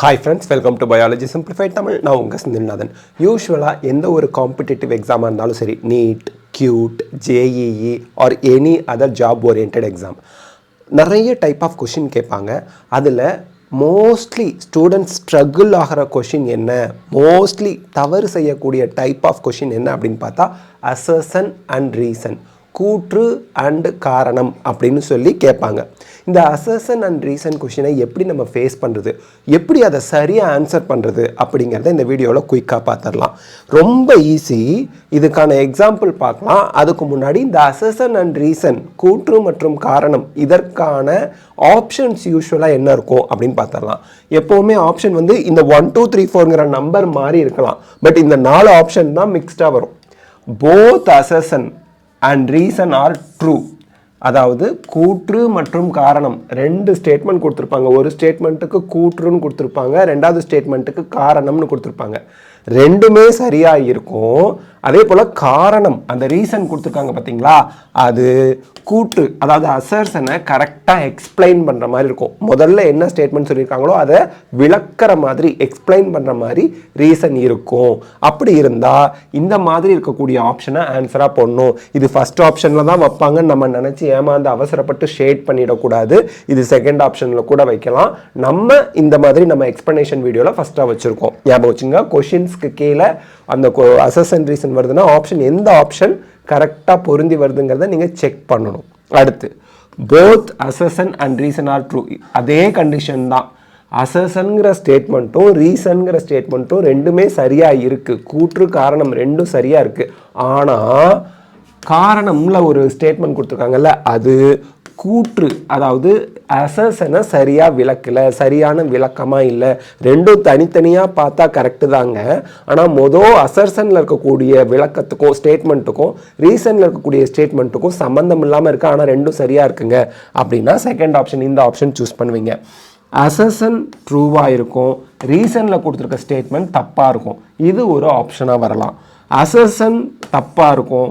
Hi friends welcome to biology simplified Tamil நான் உங்கள் செந்தில்நாதன். யூஸ்வலாக எந்த ஒரு காம்படிட்டிவ் எக்ஸாமாக இருந்தாலும் சரி NEET CUET JEE or any other job oriented exam நிறைய டைப் ஆஃப் கொஷின் கேட்பாங்க. அதில் மோஸ்ட்லி ஸ்டூடெண்ட்ஸ் ஸ்ட்ரகிள் ஆகிற கொஷின் என்ன? மோஸ்ட்லி தவறு செய்யக்கூடிய டைப் ஆஃப் கொஷின் என்ன அப்படின்னு பார்த்தா அசர்சன் அண்ட் ரீசன் கூற்று அண்டு காரணம் அப்படின்னு சொல்லி கேட்பாங்க. இந்த அசர்சன் அண்ட் ரீசன் கொஷினை எப்படி நம்ம ஃபேஸ் பண்ணுறது எப்படி அதை சரியாக ஆன்சர் பண்ணுறது அப்படிங்கிறத இந்த வீடியோவில் குயிக்காக பார்த்துடலாம். ரொம்ப ஈஸி இதுக்கான எக்ஸாம்பிள் பார்க்கலாம். அதுக்கு முன்னாடி இந்த அசர்சன் அண்ட் ரீசன் கூற்று மற்றும் காரணம் இதற்கான ஆப்ஷன்ஸ் யூஸ்வலாக என்ன இருக்கும் அப்படின்னு பார்த்துடலாம். எப்போவுமே ஆப்ஷன் வந்து இந்த ஒன் டூ த்ரீ ஃபோருங்கிற நம்பர் மாதிரி இருக்கலாம். பட் இந்த நாலு ஆப்ஷன் தான் மிக்ஸ்டாக வரும். Both assertion and reason are true அதாவது கூற்று மற்றும் காரணம். ரெண்டு ஸ்டேட்மெண்ட் கொடுத்துருப்பாங்க. ஒரு ஸ்டேட்மெண்ட்டுக்கு கூற்றுன்னு கொடுத்துருப்பாங்க. ரெண்டாவது ஸ்டேட்மெண்ட்டுக்கு காரணம்னு கொடுத்துருப்பாங்க. ரெண்டுமே சரியாக இருக்கும் அதே போல் காரணம் அந்த ரீசன் கொடுத்துருக்காங்க பார்த்தீங்களா அது கூற்று அதாவது அசர்சனை கரெக்டாக எக்ஸ்பிளைன் பண்ணுற மாதிரி இருக்கும். முதல்ல என்ன ஸ்டேட்மெண்ட் சொல்லியிருக்காங்களோ அதை விளக்கிற மாதிரி எக்ஸ்பிளைன் பண்ணுற மாதிரி ரீசன் இருக்கும். அப்படி இருந்தால் இந்த மாதிரி இருக்கக்கூடிய ஆப்ஷனை ஆன்சராக போடணும். இது ஃபஸ்ட் ஆப்ஷனில் தான் வைப்பாங்கன்னு நம்ம நினச்சி ஏமாந்து அவசரப்பட்டு ஷேட் பண்ணிடக்கூடாது. இது செகண்ட் ஆப்ஷனில் கூட வைக்கலாம். நம்ம இந்த மாதிரி நம்ம எக்ஸ்ப்ளனேஷன் வீடியோவில் ஃபஸ்ட்டாக வச்சுருக்கோம். ஞாபகம் வச்சுங்க கொஷின்ஸ்க்கு கீழே அந்த அண்ட் ரீசன் வருதுன்னா ஆப்ஷன் எந்த ஆப்ஷன் கரெக்டாக பொருந்தி வருதுங்கிறத நீங்கள் செக் பண்ணணும். அடுத்து both assertion and reason are true அதே கண்டிஷன் தான். அசசன்கிற ஸ்டேட்மெண்ட்டும் ரீசன்கிற ஸ்டேட்மெண்ட்டும் ரெண்டுமே சரியாக இருக்குது கூற்று காரணம் ரெண்டும் சரியாக இருக்குது ஆனால் காரணம்ல ஒரு ஸ்டேட்மெண்ட் கொடுத்துருக்காங்கல்ல அது கூற்று அதாவது அசசனை சரியாக விளக்கலை சரியான விளக்கமாக இல்லை ரெண்டும் தனித்தனியாக பார்த்தா கரெக்டு தாங்க. ஆனால் மொதல் அசர்சனில் இருக்கக்கூடிய விளக்கத்துக்கும் ஸ்டேட்மெண்ட்டுக்கும் ரீசனில் இருக்கக்கூடிய ஸ்டேட்மெண்ட்டுக்கும் சம்மந்தம் இல்லாமல் இருக்குது ஆனால் ரெண்டும் சரியாக இருக்குங்க. அப்படின்னா செகண்ட் ஆப்ஷன் இந்த ஆப்ஷன் சூஸ் பண்ணுவீங்க. அசசன் ட்ரூவாக இருக்கும் ரீசனில் கொடுத்துருக்க ஸ்டேட்மெண்ட் தப்பாக இருக்கும். இது ஒரு ஆப்ஷனாக வரலாம். அசசன் தப்பாக இருக்கும்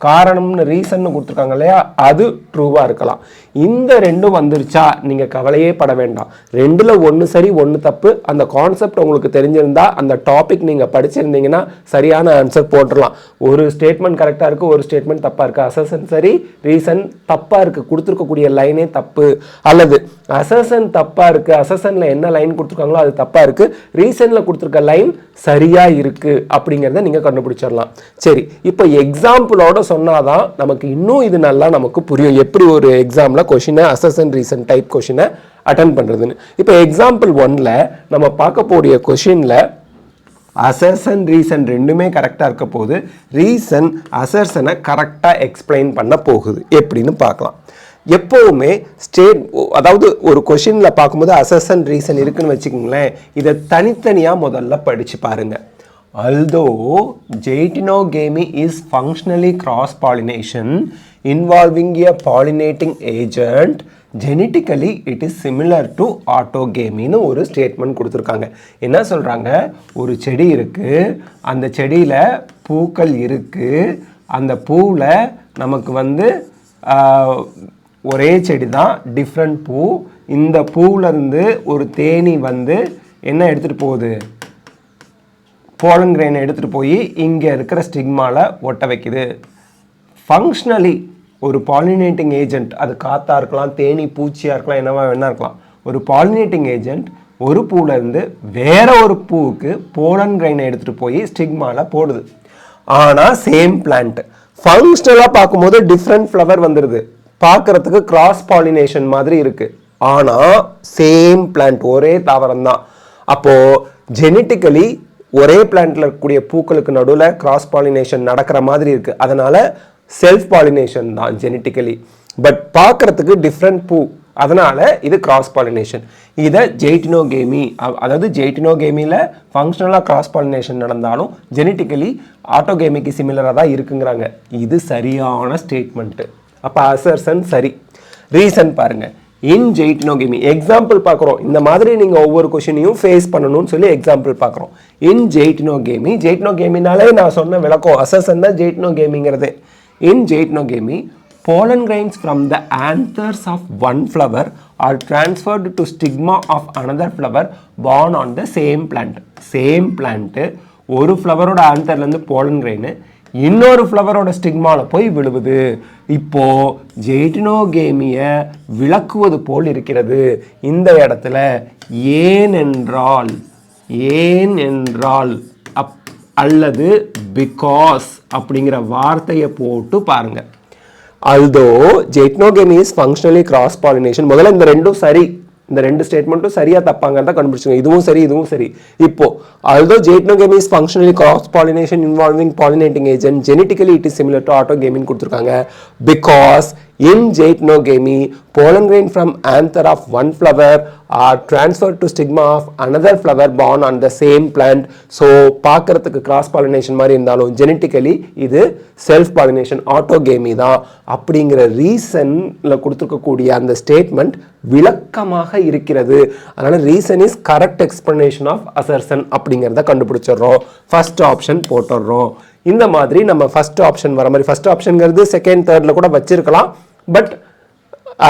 காரணம்னு ரீசன் கொடுத்துருக்காங்க இல்லையா? அது ட்ரூவாக இருக்கலாம். இந்த ரெண்டும் வந்துருச்சா? நீங்கள் கவலையே பட வேண்டாம். ரெண்டில் ஒன்று சரி ஒன்று தப்பு. அந்த கான்செப்ட் உங்களுக்கு தெரிஞ்சிருந்தா அந்த டாபிக் நீங்கள் படிச்சிருந்தீங்கன்னா சரியான ஆன்சர் போட்டுடலாம். ஒரு ஸ்டேட்மெண்ட் கரெக்டாக இருக்குது ஒரு ஸ்டேட்மெண்ட் தப்பாக இருக்குது அசசன் சரி ரீசன் தப்பாக இருக்குது கொடுத்துருக்கக்கூடிய லைனே தப்பு. அல்லது அசசன் தப்பாக இருக்குது அசசனில் என்ன லைன் கொடுத்துருக்காங்களோ அது தப்பாக இருக்குது ரீசனில் கொடுத்துருக்க லைன் சரியாக இருக்குது அப்படிங்கிறத நீங்கள் கண்டுபிடிச்சிடலாம். சரி இப்போ எக்ஸாம்பிளோட சொன்னாதான் நமக்கு இன்னும் இது நல்லா நமக்கு புரியும். எப்படி ஒரு எக்ஸாமில் கொஷினை அசசன் ரீசன் டைப் கொஷினை அட்டன் பண்ணுறதுன்னு இப்போ எக்ஸாம்பிள் ஒன்ல நம்ம பார்க்க போடிய கொஷினில் அசர்சன் ரீசன் ரெண்டுமே கரெக்டாக இருக்க போது ரீசன் அசர்சனை கரெக்டாக எக்ஸ்பிளைன் பண்ண போகுது. எப்படின்னு பார்க்கலாம். எப்போவுமே ஸ்டேட் அதாவது ஒரு கொஷினில் பார்க்கும்போது அசர்சன் ரீசன் இருக்குன்னு வச்சுக்கோங்களேன். இதை தனித்தனியாக முதல்ல படித்து பாருங்கள் although கேமி is functionally cross pollination involving a pollinating agent. Genetically it is similar to autogamy-னு ஒரு ஸ்டேட்மெண்ட் கொடுத்துருக்காங்க. என்ன சொல்கிறாங்க ஒரு செடி இருக்குது அந்த செடியில் பூக்கள் இருக்குது அந்த பூவில் நமக்கு வந்து ஒரே செடி தான் டிஃப்ரெண்ட் பூ. இந்த பூவிலேருந்து ஒரு தேனி வந்து என்ன எடுத்துகிட்டு போகுது? போலன் கிரெயினை எடுத்துகிட்டு போய் இங்கே இருக்கிற ஸ்டிக்மாவில் ஒட்ட வைக்குது. ஃபங்க்ஷனலி ஒரு பாலினேட்டிங் ஏஜென்ட் அது காற்றாக இருக்கலாம் தேனி பூச்சியாக இருக்கலாம் என்னவா வேணா இருக்கலாம். ஒரு பாலினேட்டிங் ஏஜென்ட் ஒரு பூல வேற ஒரு பூவுக்கு போலன் கிரைனை எடுத்துகிட்டு போய் ஸ்டிக்மாவில் போடுது. ஆனால் சேம் பிளான்ட் ஃபங்க்ஷனலாக பார்க்கும்போது டிஃப்ரெண்ட் ஃப்ளவர் வந்துடுது பார்க்கறதுக்கு கிராஸ் பாலினேஷன் மாதிரி இருக்குது ஆனால் சேம் பிளான்ட் ஒரே தாவரம் தான். அப்போது ஜெனட்டிக்கலி ஒரே பிளான்ட்டில் இருக்கக்கூடிய பூக்களுக்கு நடுவில் கிராஸ் பாலினேஷன் நடக்கிற மாதிரி இருக்குது அதனால் செல்ஃப் பாலினேஷன் தான் ஜெனட்டிக்கலி பட் பார்க்குறதுக்கு டிஃப்ரெண்ட் பூ. அதனால் இது கிராஸ் பாலினேஷன் இதை ஜெய்டினோகேமி அதாவது ஜெய்டினோகேமியில் ஃபங்க்ஷனலாக கிராஸ் பாலினேஷன் நடந்தாலும் ஜெனட்டிக்கலி ஆட்டோகேமிக்கு சிமிலராக தான் இருக்குங்கிறாங்க. இது சரியான ஸ்டேட்மெண்ட்டு அப்போ அசர்சன் சரி. ரீசன் பாருங்கள் இன் ஜெயிட்டினோகேமி எக்ஸாம்பிள் பார்க்குறோம் இந்த மாதிரி நீங்கள் ஒவ்வொரு கொஷினையும் ஃபேஸ் பண்ணணும்னு சொல்லி எக்ஸாம்பிள் பார்க்குறோம் இன் ஜெயிட்டினோகேமி ஜெயிட்டினோகேமினாலே நான் சொன்ன விளக்கம் அசசன் தான் ஜெயிட்டினோகேமிங்கிறது in Jaitnogami, pollen grains from the anthers of one flower are transferred to stigma of another flower born on the same plant. Same plant ஒரு ஃப்ளவரோட ஆன்சர்லேருந்து போலன் கிரெயின் இன்னொரு ஃப்ளவரோட ஸ்டிக்மாவில் போய் விழுவுது. இப்போ ஜெய்டினோகேமியை விளக்குவது போல் இருக்கிறது. இந்த இடத்துல ஏனென்றால் ஏன் என்றால் அல்லது பிகாஸ் அப்படிங்கிற வார்த்தையை போட்டு பாருங்க. Although geitonogamy is functionally cross pollination முதல்ல இந்த ரெண்டும் சரி இந்த ரெண்டு ஸ்டேட்மெண்ட்டும் சரியா தப்பாங்கிறத கண்டுபிடிச்சுங்க. இதுவும் சரி இதுவும் சரி. இப்போ although geitonogamy is functionally cross pollination involving pollinating agent genetically it is similar to ஆட்டோகேமின்னு கொடுத்துருக்காங்க. Because in geitonogamy pollen grain from anther of one flower are transferred to stigma of another flower born on the same plant. So பார்க்கறதுக்கு cross pollination மாதிரி இருந்தாலும் genetically இது self pollination ஆட்டோகேமி தான். அப்படிங்கிற ரீசன்ல கொடுத்துருக்கக்கூடிய அந்த statement விளக்கமாக இருக்கிறது. அதனால reason is correct explanation of assertion அப்படிங்கிறத கண்டுபிடிச்சிடுறோம். First option போட்டுடுறோம். இந்த மாதிரி நம்ம ஃபர்ஸ்ட் ஆப்ஷன் வர மாதிரி ஃபஸ்ட் ஆப்ஷனுங்கிறது செகண்ட் தேர்டில் கூட வச்சிருக்கலாம். பட்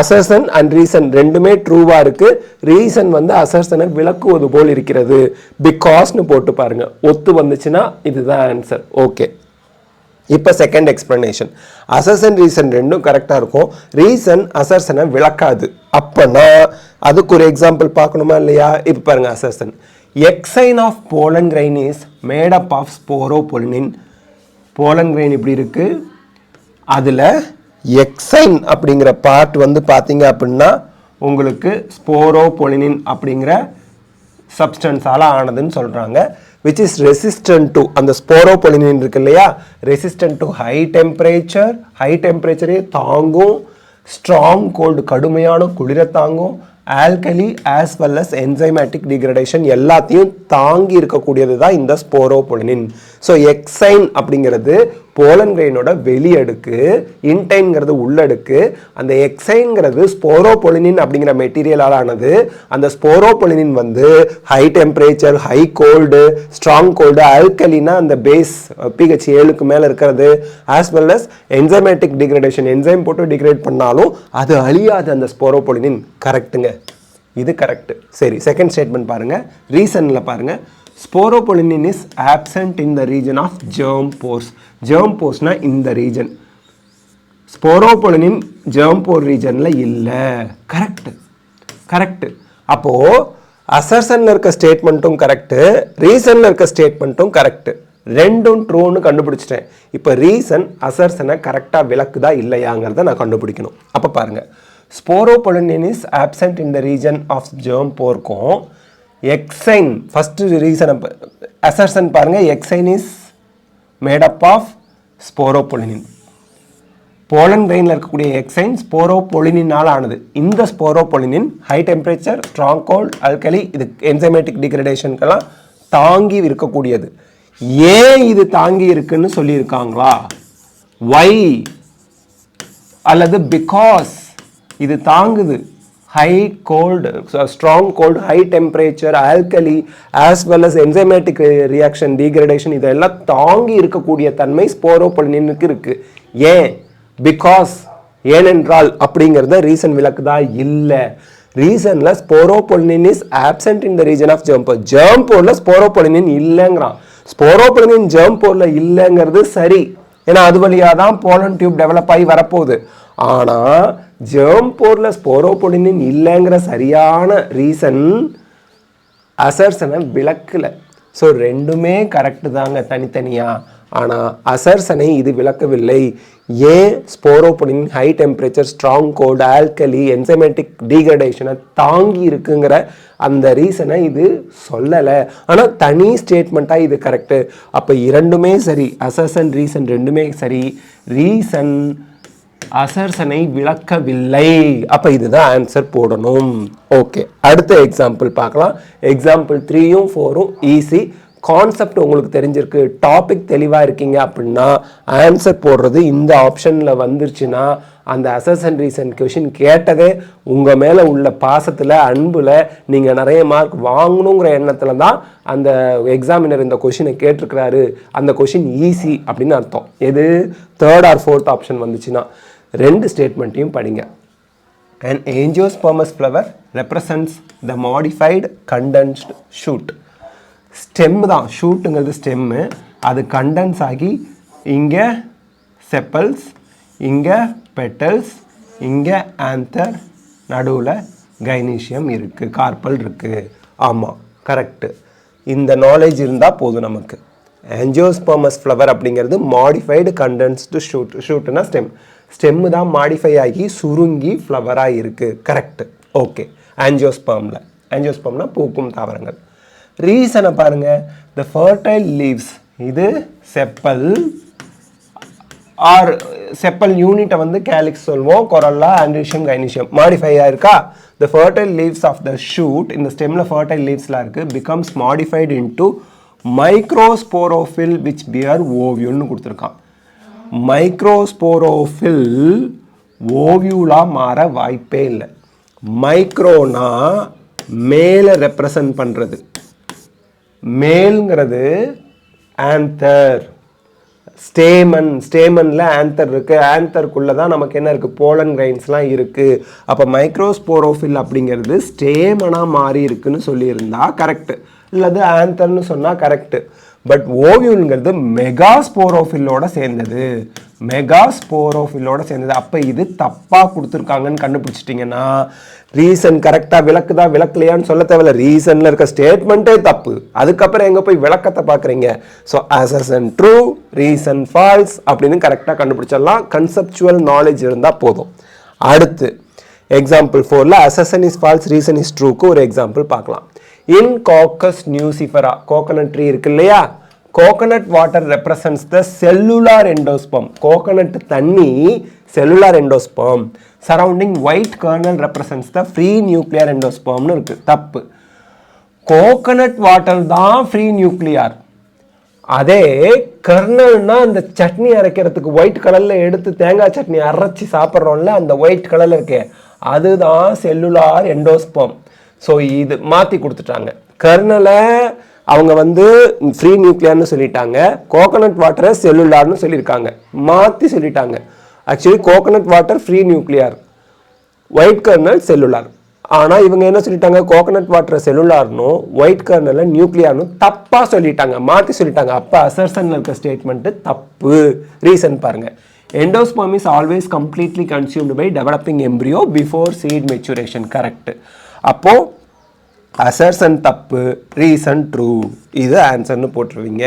அசர்சன் அண்ட் ரீசன் ரெண்டுமே ட்ரூவாக இருக்குது ரீசன் வந்து அசர்சனை விளக்குவது போல் இருக்கிறது. பிகாஸ்னு போட்டு பாருங்கள் ஒத்து வந்துச்சுன்னா இதுதான் ஆன்சர் ஓகே இப்போ செகண்ட் எக்ஸ்பிளனேஷன் அசர்சன் ரீசன் ரெண்டும் கரெக்டாக இருக்கும். ரீசன் அசர்சனை விளக்காது. அப்போனா அதுக்கு ஒரு எக்ஸாம்பிள் பார்க்கணுமா இல்லையா? இப்போ பாருங்க assertion exine of pollen grain is made up of sporopollenin pollen grain இப்படி இருக்குது அதில் எக்ஸைன் அப்படிங்கிற பார்ட் வந்து பார்த்தீங்க அப்படின்னா உங்களுக்கு ஸ்போரோ பொலினின் அப்படிங்கிற சப்ஸ்டன்ஸால் ஆனதுன்னு சொல்கிறாங்க விச் இஸ் ரெசிஸ்டன்ட் டு அந்த ஸ்போரோபொலினின் இருக்கு இல்லையா? Resistant to high temperature high டெம்பரேச்சரே தாங்கும். ஸ்ட்ராங் கோல்டு கடுமையான குளிரை தாங்கும். Alkali as well as enzymatic degradation எல்லாத்தையும் தாங்கி இருக்கக்கூடியது தான் இந்த ஸ்போரோபொலினின். ஸோ எக்ஸைன் அப்படிங்கிறது போலன் கிரெயினோட வெளியடுக்கு இன்டைன்ங்கிறது உள்ளடுக்கு அந்த எக்ஸைன்ங்கிறது ஸ்போரோபொலினின் அப்படிங்கிற மெட்டீரியலால் ஆனது அந்த ஸ்போரோபொலினின் வந்து high temperature high cold strong cold ஆல்கலினா அந்த பேஸ் பிஹெச் ஏழுக்கு மேலே இருக்கிறது. As well as enzymatic degradation enzyme போட்டு டிகிரேட் பண்ணாலும் அது அழியாது அந்த ஸ்போரோபொலினின் கரெக்ட்டுங்க இது கரெக்ட் சரி செகண்ட் ஸ்டேட்மெண்ட் பாருங்கள் ரீசனில் பாருங்கள் sporopollenin is absent in the region of germ pores germ போர்ஸ்னா இந்த ரீஜன் ஸ்போரோபொலினின் ஜெர்ம் போர் ரீஜனில் இல்லை. கரெக்ட் கரெக்டு அப்போது அசர்சனில் இருக்க ஸ்டேட்மெண்ட்டும் கரெக்டு ரீசனில் இருக்க ஸ்டேட்மெண்ட்டும் கரெக்டு ரெண்டும் ட்ரூன்னு கண்டுபிடிச்சிட்டேன். இப்போ ரீசன் அசர்சனை கரெக்டாக விளக்குதா இல்லையாங்கிறத நான் கண்டுபிடிக்கணும். அப்போ பாருங்கள் sporopollenin is absent in the region of germ போர்க்கும் exine first ரீசனை அசர்சன் பாருங்கள் exine is made up of sporopollenin pollen கிரெயினில் இருக்கக்கூடிய எக்ஸைன் ஸ்போரோபொலினால் ஆனது. இந்த sporopollenin high temperature strong cold alkali இது என்சைமேட்டிக் டிகிரடேஷனுக்கெல்லாம் தாங்கி இருக்கக்கூடியது. ஏன் இது தாங்கி இருக்குன்னு சொல்லியிருக்காங்களா? வை அல்லது பிகாஸ் இது தாங்குது. High cold strong cold high temperature alkali as well as enzymatic reaction degradation இதெல்லாம் தாங்கி இருக்கக்கூடிய தன்மை ஸ்போரோபொலினுக்கு இருக்குது ஏன்? பிகாஸ் ஏனென்றால் அப்படிங்கிறத ரீசன் விளக்குதா இல்லை. ரீசனில் sporopollenin is absent in the region of germ pore ஜெர்ம்போர்ல sporopollenin இல்லைங்கிறான். ஸ்போரோபொலினின் ஜெர்ம்போர்ல இல்லைங்கிறது சரி. ஏன்னா அது வழியாக தான் போலன் டியூப் டெவலப் ஆகி வரப்போகுது. ஆனால் ஜெர்ம் போரில் ஸ்போரோபொடினின் இல்லைங்கிற சரியான ரீசன் அசர்சனை விளக்கலை ஸோ ரெண்டுமே கரெக்டு தாங்க தனித்தனியாக ஆனால் அசர்சனை இது விளக்கவில்லை. ஏன் sporopollenin high temperature strong cold alkali enzymatic டீக்ரடேஷனை தாங்கி இருக்குங்கிற அந்த ரீசனை இது சொல்லலை. ஆனால் தனி ஸ்டேட்மெண்ட்டாக இது கரெக்டு அப்போ இரண்டுமே சரி. அசர்சன் ரீசன் ரெண்டுமே சரி. ரீசன் அசர்சனை விளக்கவில்லை. அப்போ இதுதான் ஆன்சர் போடணும். ஓகே அடுத்த எக்ஸாம்பிள் பார்க்கலாம். எக்ஸாம்பிள் த்ரீயும் ஃபோரும் ஈஸி கான்செப்ட் உங்களுக்கு தெரிஞ்சிருக்கு. டாபிக் தெளிவாக இருக்கீங்க அப்படின்னா ஆன்சர் போடுறது இந்த ஆப்ஷனில் வந்துருச்சுன்னா அந்த அசர்சன் ரீசன் கொஷின் கேட்டதே உங்கள் மேலே உள்ள பாசத்தில் அன்பில் நீங்கள் நிறைய மார்க் வாங்கணுங்கிற எண்ணத்தில் தான் அந்த எக்ஸாமினர் இந்த கொஷினை கேட்டிருக்கிறாரு. அந்த கொஷின் ஈஸி அப்படின்னு அர்த்தம். எது? தேர்ட் ஆர் ஃபோர்த் ஆப்ஷன் வந்துச்சுன்னா. ரெண்டு ஸ்டேட்மெண்ட்டையும் படிங்க. An angiospermous flower represents the modified condensed shoot stem தான் ஷூட்டுங்கிறது ஸ்டெம்மு அது கண்டென்ஸ் ஆகி இங்கே செப்பல்ஸ் இங்கே பெட்டல்ஸ் இங்கே ஆந்தர் நடுவில் கைனீஷியம் இருக்குது கார்பல் இருக்குது ஆமாம் கரெக்டு இந்த நாலேஜ் இருந்தால் போதும் நமக்கு. ஆஞ்சியோஸ்பர்மஸ் ஃப்ளவர் அப்படிங்கிறது மாடிஃபைடு கண்டென்ஸ்டு ஷூட் ஷூட்டுனா ஸ்டெம் ஸ்டெம்மு தான் மாடிஃபை ஆகி சுருங்கி ஃப்ளவராக இருக்குது கரெக்டு ஓகே ஆன்ஜியோஸ்பர்மில் ஆன்ஜியோஸ்பர்ம்னா பூக்கும் தாவரங்கள். ரீசனை பாருங்கள் த ஃபர்டைல் லீவ்ஸ் இது செப்பல். ஆர் செப்பல் யூனிட்டை வந்து கேலிக்ஸ் சொல்வோம். கொரல்லா ஆண்ட்ரிஷியம் கைனிஷியம் மாடிஃபையாக இருக்கா the fertile leaves of the shoot இந்த ஸ்டெம்மில் ஃபர்டைல் லீவ்ஸ்லாம் இருக்குது becomes modified into microsporophyll which bear ஓவியோன்னு கொடுத்துருக்கான். மைக்ரோஸ்போரோஃபில் ஓவியூலாக மாற வாய்ப்பே இல்லை. மைக்ரோனா மேலே ரெப்ரசன்ட் பண்ணுறது மேல்ங்கிறது ஆந்தர். ஸ்டேமன் ஸ்டேமனில் ஆந்தர் இருக்குது ஆந்தருக்குள்ளே தான் நமக்கு என்ன இருக்குது போலன் கிரைன்ஸ்லாம் இருக்குது அப்போ மைக்ரோஸ்போரோஃபில் அப்படிங்கிறது ஸ்டேமனாக மாறி இருக்குன்னு சொல்லியிருந்தா கரெக்டு இல்லது ஆந்தர்னு சொன்னால் கரெக்டு பட் ஓவியம்ங்கிறது மெகாஸ்போரோஃபில்லோட சேர்ந்தது. மெகாஸ்போரோஃபில்லோட சேர்ந்தது. அப்போ இது தப்பாக கொடுத்துருக்காங்கன்னு கண்டுபிடிச்சிட்டிங்கன்னா ரீசன் கரெக்டாக விளக்குதா விளக்கலையான்னு சொல்ல தேவையில்ல. ரீசனில் இருக்க ஸ்டேட்மெண்ட்டே தப்பு. அதுக்கப்புறம் எங்கே போய் விளக்கத்தை பார்க்குறீங்க? So assertion true reason false அப்படின்னு கரெக்டாக கண்டுபிடிச்சிடலாம். கன்செப்சுவல் நாலேஜ் இருந்தால் போதும். அடுத்து எக்ஸாம்பிள் ஃபோரில் assertion is false reason is ட்ரூக்கு ஒரு எக்ஸாம்பிள் பார்க்கலாம். In Cocos nucifera coconut tree இருக்கு இல்லையா? Coconut water represents the cellular endosperm coconut தண்ணி cellular endosperm surrounding white kernel represents the free nuclear எண்டோஸ்பம்னு இருக்கு. தப்பு. கோகனட் வாட்டர் தான் ஃப்ரீ நியூக்ளியர் அதே கர்னல்னா அந்த சட்னி அரைக்கிறதுக்கு ஒயிட் கலரில் எடுத்து தேங்காய் சட்னி அரைச்சி சாப்பிட்றோம்ல அந்த ஒயிட் கலரில் இருக்கே அதுதான் செல்லுலார் எண்டோஸ்பம் ஸோ இது மாற்றி கொடுத்துட்டாங்க. கர்னலை அவங்க வந்து ஃப்ரீ நியூக்ளியர்னு சொல்லிட்டாங்க. கோகனட் வாட்டரை செல்லுலார்னு சொல்லியிருக்காங்க. மாற்றி சொல்லிட்டாங்க. Actually coconut water free nuclear white kernel cellular ஆனால் இவங்க என்ன சொல்லிட்டாங்க? கோகனட் வாட்டர் செல்லுலார்னும் ஒயிட் கர்னலை நியூக்ளியர்னு தப்பாக சொல்லிட்டாங்க. மாற்றி சொல்லிட்டாங்க. அப்போ அசர்சனில் இருக்க ஸ்டேட்மெண்ட்டு தப்பு. ரீசன் பாருங்கள் endosperm always completely completely by developing developing before seed maturation correct அப்போது அசர்சன் தப்பு ரீசன் ட்ரூ இது ஆன்சர்னு போட்டுருவீங்க.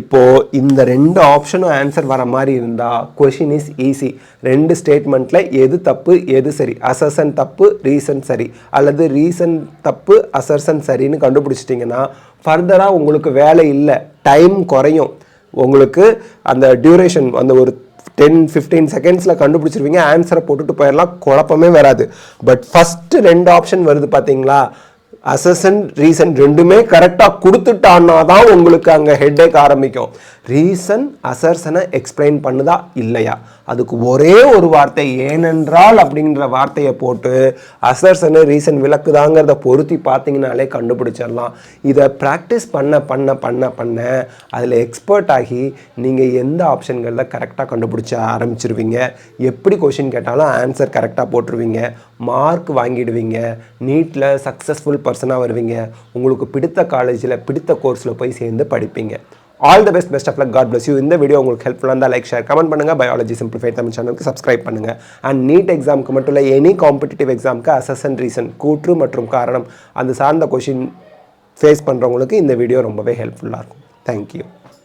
இப்போது இந்த ரெண்டு ஆப்ஷனும் ஆன்சர் வர மாதிரி இருந்தால் கொஷின் இஸ் ஈஸி ரெண்டு ஸ்டேட்மெண்ட்டில் எது தப்பு எது சரி? அசர்சன் தப்பு ரீசன் சரி. அல்லது ரீசன் தப்பு அசர்சன் சரின்னு கண்டுபிடிச்சிட்டிங்கன்னா ஃபர்தராக உங்களுக்கு வேலை இல்லை. டைம் குறையும். உங்களுக்கு அந்த டியூரேஷன் அந்த ஒரு டென் ஃபிஃப்டீன் செகண்ட்ஸில் கண்டுபிடிச்சிருவீங்க ஆன்சரை போட்டுட்டு போயிடலாம் குழப்பமே வராது. பட் ஃபஸ்ட்டு ரெண்டு ஆப்ஷன் வருது பார்த்தீங்களா அசசன் ரீசன் ரெண்டுமே கரெக்டாக கொடுத்துட்டான்னா தான் உங்களுக்கு அங்கே ஹெட்டேக் ஆரம்பிக்கும். ரீசன் அசர்சனை எக்ஸ்பிளைன் பண்ணுதா இல்லையா? அதுக்கு ஒரே ஒரு வார்த்தை ஏனென்றால் அப்படிங்கிற வார்த்தையை போட்டு அசர்சனு ரீசன் விளக்குதாங்கிறத பொருத்தி பார்த்தீங்கனாலே கண்டுபிடிச்சிடலாம். இதை ப்ராக்டிஸ் பண்ண பண்ண பண்ண பண்ண அதில் எக்ஸ்பர்ட் ஆகி நீங்கள் எந்த ஆப்ஷன்களில் கரெக்டாக கண்டுபிடிச்ச ஆரம்பிச்சிருவீங்க? எப்படி கொஷின் கேட்டாலும் ஆன்சர் கரெக்டாக போட்டுருவீங்க. மார்க் வாங்கிடுவீங்க. நீட்டில் சக்ஸஸ்ஃபுல் பர்சனாக வருவீங்க. உங்களுக்கு பிடித்த காலேஜில் பிடித்த கோர்ஸில் போய் சேர்ந்து படிப்பீங்க. All the best best of luck God bless you இந்த வீடியோ உங்களுக்கு ஹெல்ப்ஃபுல்லாக இருந்தால் லைக் ஷேர் கமெண்ட் பண்ணுங்கள் பயாலஜி சிம்பிளிஃபை தமிழ் சேனலுக்கு சப்ஸ்கிரைப் பண்ணுங்கள் அண்ட் நீட் எக்ஸாமுக்கு மட்டும் இல்லை எனி காம்படிட்டிவ் எக்ஸாமுக்கு அசன் ரீசன் கூற்று மற்றும் காரணம் அந்த சார்ந்த கொஷின் ஃபேஸ் பண்ணுறவங்களுக்கு இந்த வீடியோ ரொம்பவே ஹெல்ப்ஃபுல்லாக இருக்கும். தேங்க்யூ